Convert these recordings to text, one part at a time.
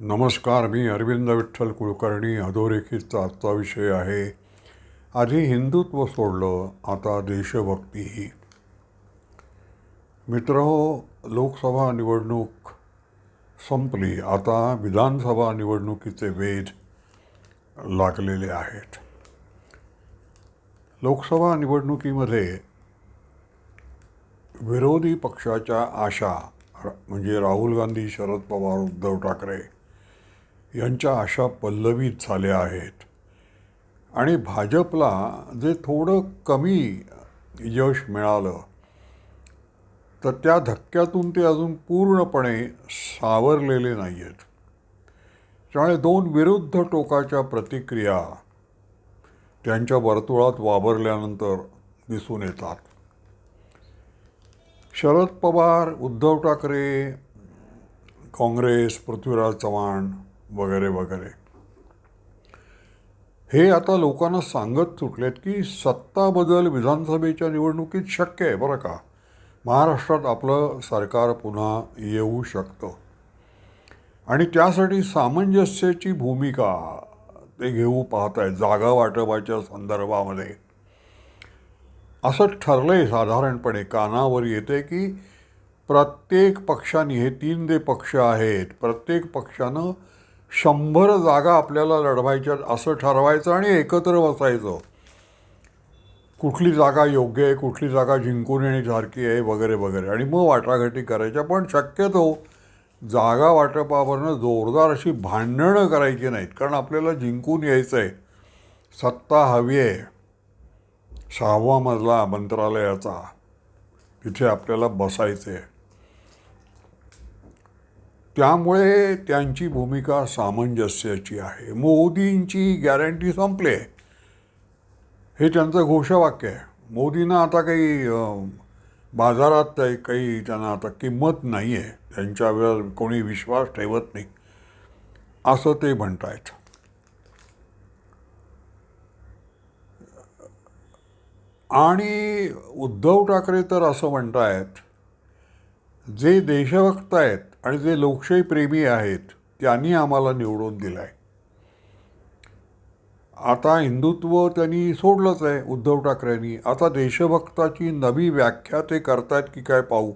नमस्कार मी अरविंद विठ्ठल कुलकर्णी अधोरेखितचा आजचा विषय आहे. आधी हिंदुत्व सोडलं आता देशभक्तीही मित्र लोकसभा निवडणूक संपली. आता विधानसभा निवडणुकीचे वेध लागलेले आहेत. लोकसभा निवडणुकीमध्ये विरोधी पक्षाच्या आशा म्हणजे राहुल गांधी शरद पवार उद्धव ठाकरे यांच्या आशा पल्लवित झाल्या आहेत. आणि भाजपला जे थोडं कमी यश मिळालं तर त्या धक्क्यातून ते अजून पूर्णपणे सावरलेले नाही आहेत त्यामुळे दोन विरुद्ध टोकाच्या प्रतिक्रिया त्यांच्या वर्तुळात वावरल्यानंतर दिसून येतात. शरद पवार उद्धव ठाकरे काँग्रेस पृथ्वीराज चव्हाण वगैरे वगैरे. हे आता लोकांना सांगत सुटलेत की सत्ता बदल विधानसभेच्या निवडणुकीत शक्य आहे बरं का? महाराष्ट्रात आपलं सरकार पुन्हा येऊ शकतं. आणि त्यासाठी सामंजस्याची भूमिका ते घेऊ पाहत आहेत जागा वाटपाच्या संदर्भामध्ये. असं ठरलंय साधारणपणे कानावर येते की प्रत्येक पक्षाने हे तीन जे पक्ष आहेत प्रत्येक पक्षानं शंभर जागा आपल्याला लढवायच्या असं ठरवायचं आणि एकत्र बसायचं. कुठली जागा योग्य आहे कुठली जागा जिंकून येण्यासारखी आहे वगैरे वगैरे. आणि मग वाटाघाटी करायच्या पण शक्यतो जागा वाटपावरनं जोरदार अशी भांडणं करायची नाहीत कारण आपल्याला जिंकून यायचं आहे सत्ता हवी आहे. सहावा मजला मंत्रालयाचा तिथे आपल्याला बसायचं आहे त्यामुळे त्यांची भूमिका सामंजस्याची आहे. मोदींची गॅरंटी संपली आहे. हे त्यांचं घोषवाक्य आहे. मोदींना आता काही बाजारात काही- काही त्यांना आता किंमत नाही आहे त्यांच्यावर कोणी विश्वास ठेवत नाही. असं ते म्हणतायत. आणि उद्धव ठाकरे तर असं म्हणतायत जे देशभक्त आहेत आणि जे लोकशाही प्रेमी आहेत त्यांनी आम्हाला निवडून दिलं आहे आता हिंदुत्व त्यांनी सोडलंच आहे उद्धव ठाकरेंनी. आता देशभक्ताची नवी व्याख्या ते करतायत की काय पाहू.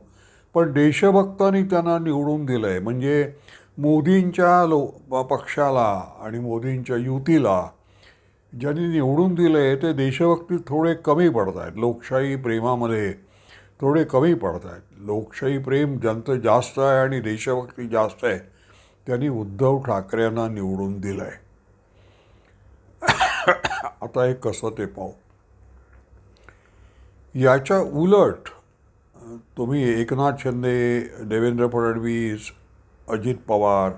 पण देशभक्तांनी त्यांना निवडून दिलं आहे म्हणजे मोदींच्या लो पक्षाला आणि मोदींच्या युतीला ज्यांनी निवडून दिलं आहे ते देशभक्तीत थोडे कमी पडत आहेत लोकशाही प्रेमामध्ये थोडे कमी पडत आहेत. लोकशाही प्रेम ज्यांचं जास्त आहे आणि देशभक्ती जास्त आहे. त्यांनी उद्धव ठाकरेंना निवडून दिलं आहे आता हे कसं ते पाहू. याच्या उलट तुम्ही एकनाथ शिंदे देवेंद्र फडणवीस अजित पवार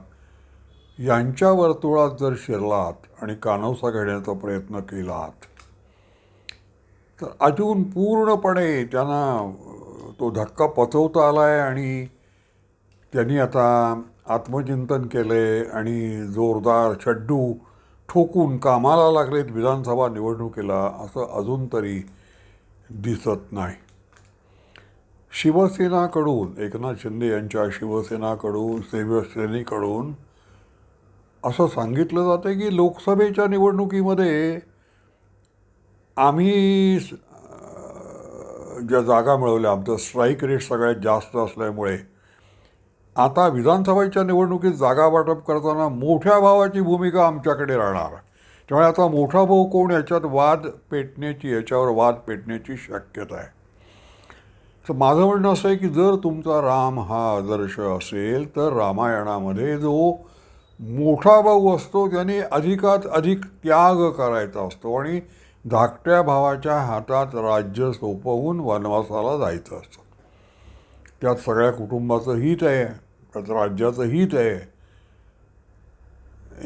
यांच्या वर्तुळात जर शिरलात आणि कानवसा घेण्याचा प्रयत्न केलात तर अजून पूर्णपणे त्यांना तो धक्का पचवता आला आहे आणि त्यांनी आता आत्मचिंतन केले आणि जोरदार छड्डू ठोकून कामाला लागलेत विधानसभा निवडणुकीला असं अजून तरी दिसत नाही. शिवसेनाकडून एकनाथ शिंदे यांच्या शिवसेनाकडून शिवसेनेकडून असं सांगितलं जातं की लोकसभेच्या निवडणुकीमध्ये आम्ही ज्या जागा मिळवल्या आमचं स्ट्राईक रेट सगळ्यात जास्त असल्यामुळे आता विधानसभेच्या निवडणुकीत जागा वाटप करताना मोठ्या भावाची भूमिका आमच्याकडे राहणार. त्यामुळे आता मोठा भाऊ कोण याच्यात वाद पेटण्याची याच्यावर वाद पेटण्याची शक्यता आहे. तर माझं म्हणणं असं आहे की जर तुमचा राम हा आदर्श असेल तर रामायणामध्ये जो मोठा भाऊ असतो त्याने अधिकात अधिक त्याग करायचा असतो. आणि धाकट्या भावाच्या हातात राज्य सोपवून वनवासाला जायचं असतं. त्यात सगळ्या कुटुंबाचं हित आहे त्यात राज्याचं हित आहे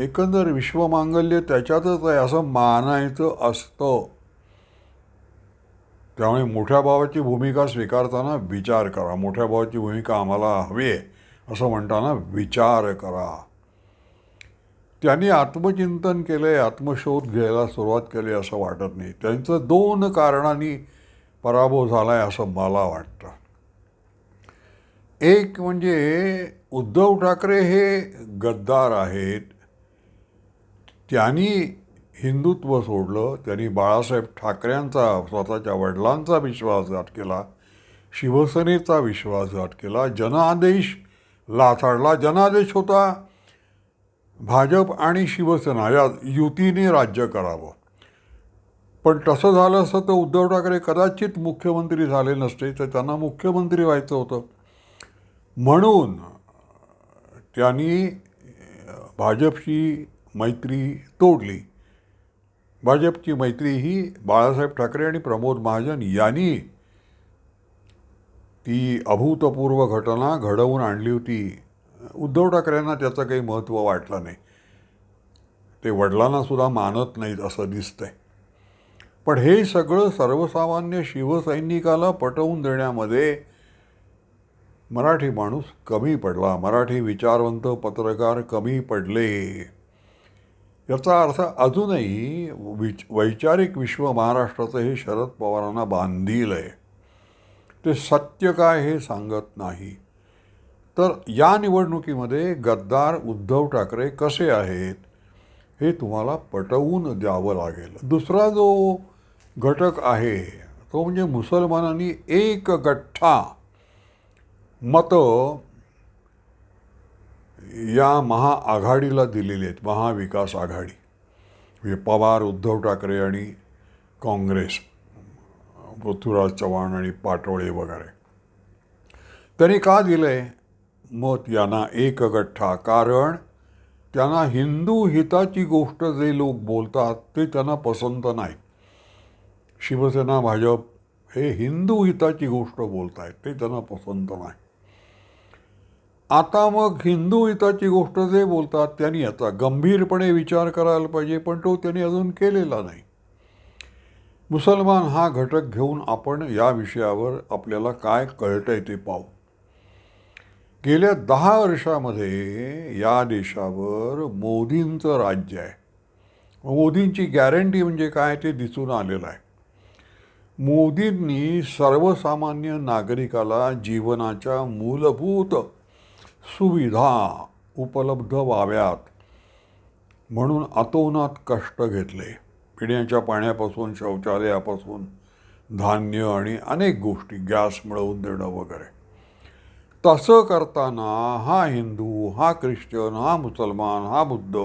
एकंदर विश्वमांगल्य त्याच्यातच आहे असं मानायचं असतं. त्यामुळे मोठ्या भावाची भूमिका स्वीकारताना विचार करा. मोठ्या भावाची भूमिका आम्हाला हवी आहे असं म्हणताना विचार करा. त्यांनी आत्मचिंतन केले आत्मशोध घ्यायला सुरुवात केली असं वाटत नाही. त्यांचं दोन कारणांनी पराभव झाला आहे असं मला वाटतं. एक म्हणजे उद्धव ठाकरे हे गद्दार आहेत. त्यांनी हिंदुत्व सोडलं त्यांनी बाळासाहेब ठाकरेंचा स्वतःच्या वडिलांचा विश्वासघात केला शिवसेनेचा विश्वासघात केला जनादेश लाथाडला जनादेश होता. भाजप आणि शिवसेना या युतीने राज्य करावं. पण तसं झालं असतं तर उद्धव ठाकरे कदाचित मुख्यमंत्री झाले नसते तर त्यांना मुख्यमंत्री व्हायचं होतं. म्हणून त्यांनी भाजपची मैत्री तोडली. भाजपची मैत्री ही बाळासाहेब ठाकरे आणि प्रमोद महाजन यांनी ती अभूतपूर्व घटना घडवून आणली होती. उद्धव ठाकरेंना त्याचं काही महत्त्व वाटलं नाही. ते वडिलांना सुद्धा मानत नाहीत असं दिसतंय. पण हे सगळं सर्वसामान्य शिवसैनिकाला पटवून देण्यामध्ये मराठी माणूस कमी पडला. मराठी विचारवंत पत्रकार कमी पडले. याचा अर्थ अजूनही विच वैचारिक विश्व महाराष्ट्राचं हे शरद पवारांना बांधील आहे ते सत्य काय हे सांगत नाही. तर या निवडणुकीमध्ये गद्दार उद्धव ठाकरे कसे आहेत हे तुम्हाला पटवून द्यावं लागेल. दुसरा जो घटक आहे तो म्हणजे मुसलमानांनी एक गठ्ठा मतं या महाआघाडीला दिलेली आहेत महाविकास आघाडी. म्हणजे पवार उद्धव ठाकरे आणि काँग्रेस पृथ्वीराज चव्हाण आणि पाटोळे वगैरे. त्यांनी का दिलं आहे मत यांना एकगठ्ठा. कारण त्यांना हिंदू हिताची गोष्ट जे लोक बोलतात ते त्यांना पसंत नाही. शिवसेना भाजप हे हिंदू हिताची गोष्ट बोलत आहेत ते त्यांना पसंत नाही. आता मग हिंदू हिताची गोष्ट जे बोलतात त्यांनी याचा गंभीरपणे विचार करायला पाहिजे पण तो त्यांनी अजून केलेला नाही. मुसलमान हा घटक घेऊन आपण या विषयावर आपल्याला काय कळतंय ते पाहू. गेल्या दहा वर्षामध्ये या देशावर मोदींचं राज्य आहे. मोदींची गॅरंटी म्हणजे काय ते दिसून आलेलं आहे. मोदींनी सर्वसामान्य नागरिकाला जीवनाच्या मूलभूत सुविधा उपलब्ध व्हाव्यात म्हणून अतोनात कष्ट घेतले. पिण्याच्या पाण्यापासून शौचालयापासून धान्य आणि अनेक गोष्टी गॅस मिळवून देणं वगैरे. तसं करताना हा हिंदू हा ख्रिश्चन हा मुसलमान हा बुद्ध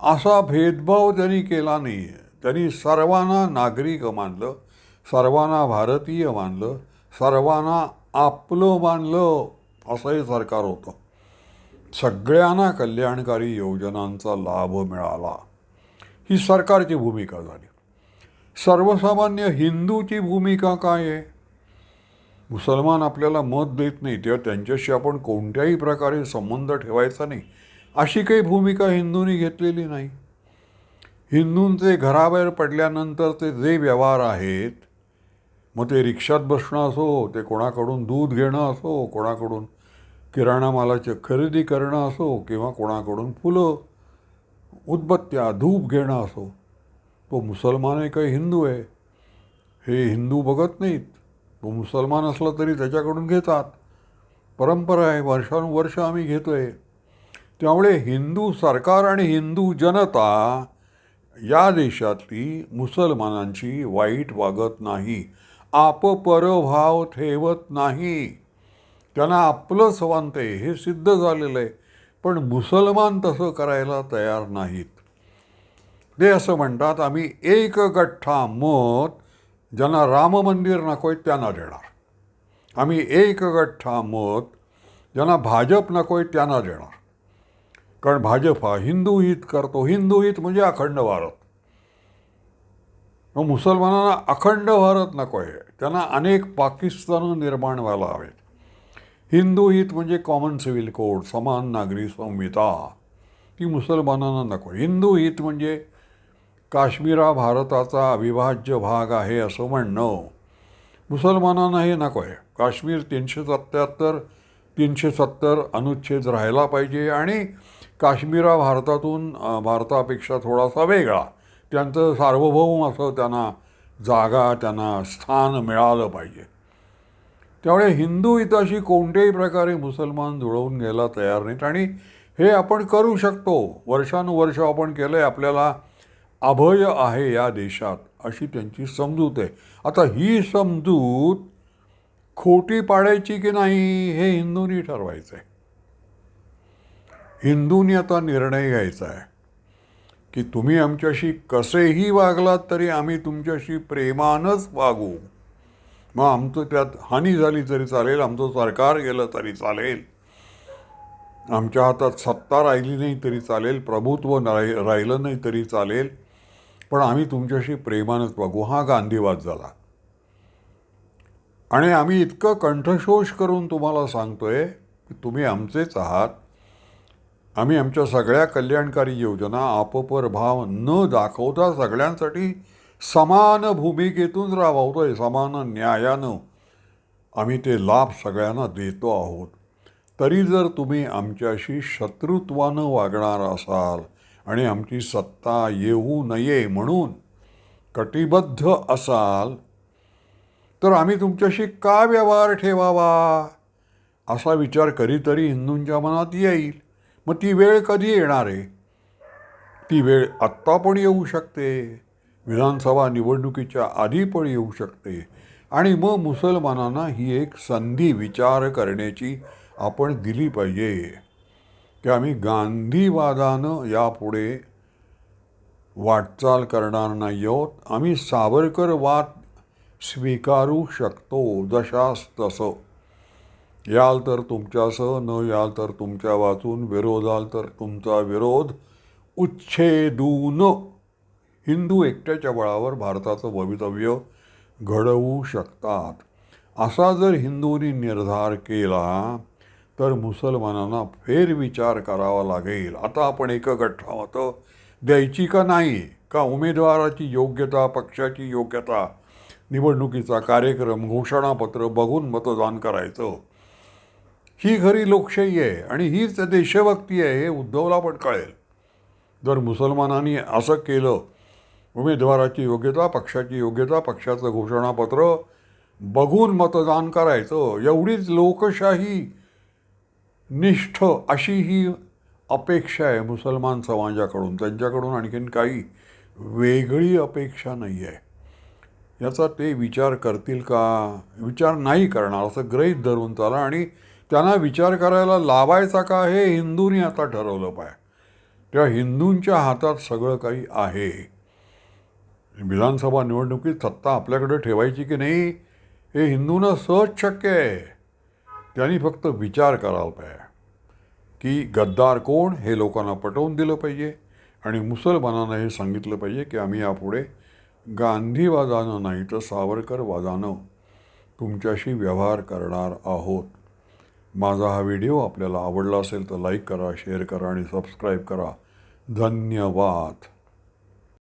असा भेदभाव त्यांनी केला नाही आहे त्यांनी सर्वांना नागरिक मानलं सर्वांना भारतीय मानलं सर्वांना आपलं मानलं असं हे सरकार होतं. सगळ्यांना कल्याणकारी योजनांचा लाभ मिळाला. ही सरकारची भूमिका झाली. सर्वसामान्य हिंदूची भूमिका काय आहे? मुसलमान आपल्याला मत देत नाही तेव्हा त्यांच्याशी आपण कोणत्याही प्रकारे संबंध ठेवायचा नाही. अशी काही भूमिका हिंदूंनी घेतलेली नाही. हिंदूंचे घराबाहेर पडल्यानंतर ते जे व्यवहार आहेत मग ते रिक्षात बसणं असो ते कोणाकडून दूध घेणं असो कोणाकडून किराणा मालाची खरेदी करणं असो किंवा कोणाकडून फुलं उदबत्त्या धूप घेणं असो तो मुसलमान आहे काही हिंदू आहे? हे हिंदू बघत नाहीत. तो मुसलमान असला तरी त्याच्याकडून घेतात. परंपरा आहे वर्षानुवर्ष आम्ही घेतो आहे त्यामुळे हिंदू सरकार आणि हिंदू जनता या देशातली मुसलमानांची वाईट वागत नाही. आपपरभाव ठेवत नाही. त्यांना आपलं सवांत आहे हे सिद्ध झालेलं आहे. पण मुसलमान तसं करायला तयार नाहीत. ते असं म्हणतात आम्ही एक गठ्ठा मत ज्यांना राम मंदिर नको आहे त्यांना देणार. आम्ही एकगठ्ठा मत ज्यांना भाजप नको आहे त्यांना देणार. कारण भाजप हा हिंदू हित करतो. हिंदू हित म्हणजे अखंड भारत. मग मुसलमानांना अखंड भारत नको आहे त्यांना अनेक पाकिस्तान निर्माण व्हायला हवेत. हिंदू हित म्हणजे कॉमन सिव्हिल कोड समान नागरी संहिता. ती मुसलमानांना नको हिंदू हित म्हणजे काश्मीर हा भारताचा अविभाज्य भाग आहे असं म्हणणं. मुसलमानांना हे नको आहे. काश्मीर तीनशे सत्त्याहत्तर तीनशे सत्तर अनुच्छेद राहायला पाहिजे आणि काश्मीर हा भारतातून भारतापेक्षा थोडासा वेगळा. त्यांचं सार्वभौम असं त्यांना जागा त्यांना स्थान मिळालं पाहिजे. त्यामुळे हिंदू हिताशी कोणत्याही प्रकारे मुसलमान जुळवून घ्यायला तयार नाहीत आणि हे आपण करू शकतो. वर्षानुवर्ष आपण केलं आहे आपल्याला अभय आहे या देशात अशी त्यांची समजूत आहे. आता ही समजूत खोटी पाडायची की नाही हे हिंदूंनी ठरवायचं आहे हिंदूंनी आता निर्णय घ्यायचा आहे की तुम्ही आमच्याशी कसेही वागलात तरी आम्ही तुमच्याशी प्रेमानंच वागू. मग आमचं त्यात हानी झाली तरी चालेल आमचं सरकार गेलं तरी चालेल. आमच्या हातात सत्ता राहिली नाही तरी चालेल प्रभुत्व राहिलं नाही तरी चालेल. पण आम्ही तुमच्याशी प्रेमानंच वागू हा गांधीवाद झाला. आणि आम्ही इतकं कंठशोष करून तुम्हाला सांगतोय की तुम्ही आमचेच आहात. आम्ही आमच्या सगळ्या कल्याणकारी योजना आपोपर भाव न दाखवता सगळ्यांसाठी समान भूमिकेतून राबवतोय समान न्यायानं आम्ही ते लाभ सगळ्यांना देतो आहोत. तरी जर तुम्ही आमच्याशी शत्रुत्वानं वागणार असाल आणि आमची सत्ता येऊ नये म्हणून कटिबद्ध असाल तर आम्ही तुमच्याशी का व्यवहार ठेवावा? असा विचार कधीतरी हिंदूंच्या मनात येईल. मग ती वेळ कधी येणार आहे? ती वेळ आत्ता पण येऊ शकते. विधानसभा निवडणुकीच्या आधी पण येऊ शकते. आणि मग मुसलमानांना ही एक संधी विचार करण्याची आपण दिली पाहिजे. की आम्ही गांधीवादानं यापुढे वाटचाल करणार नाही आहोत. आम्ही सावरकरवाद स्वीकारू शकतो जशास तसं. याल तर तुमच्यासह न याल तर तुमच्या वाचून विरोधाल तर तुमचा विरोध. उच्छेदून. हिंदू एकट्याच्या बळावर भारताचं भवितव्य घडवू शकतात. असा जर हिंदूंनी निर्धार केला तर मुसलमानांना फेरविचार करावा लागेल. आता आपण एक गठ्ठावतं द्यायची का नाही? का उमेदवाराची योग्यता पक्षाची योग्यता? निवडणुकीचा कार्यक्रम घोषणापत्र बघून मतदान करायचं. ही खरी लोकशाही आहे आणि हीच देशभक्ती आहे हे उद्धवला पण कळेल. जर मुसलमानांनी असं केलं उमेदवाराची योग्यता पक्षाची योग्यता पक्षाचं घोषणापत्र बघून मतदान करायचं एवढीच लोकशाही निष्ठ अशी ही अपेक्षा आहे मुसलमान समाजाकडून. त्यांच्याकडून आणखीन काही वेगळी अपेक्षा नाही आहे. याचा ते विचार करतील का? विचार नाही करणार असं ग्रहीत धरून चाला आणि त्यांना विचार करायला लावायचा का हे हिंदूंनी आता ठरवलं पाहिजे तेव्हा हिंदूंच्या हातात सगळं काही आहे. विधानसभा निवडणुकीत सत्ता आपल्याकडे ठेवायची की नाही हे हिंदूंना सहज शक्य आहे. त्यांनी फक्त विचार करायला पाहिजे की गद्दार कोण हे लोकांना पटवून दिलं पाहिजे आणि मुसलमानांना हे सांगितलं पाहिजे की आम्ही यापुढे गांधीवादानं नाही तर सावरकरवादानं तुमच्याशी व्यवहार करणार आहोत. माझा हा व्हिडिओ आपल्याला आवडला असेल तर लाईक करा शेअर करा आणि सबस्क्राईब करा. धन्यवाद.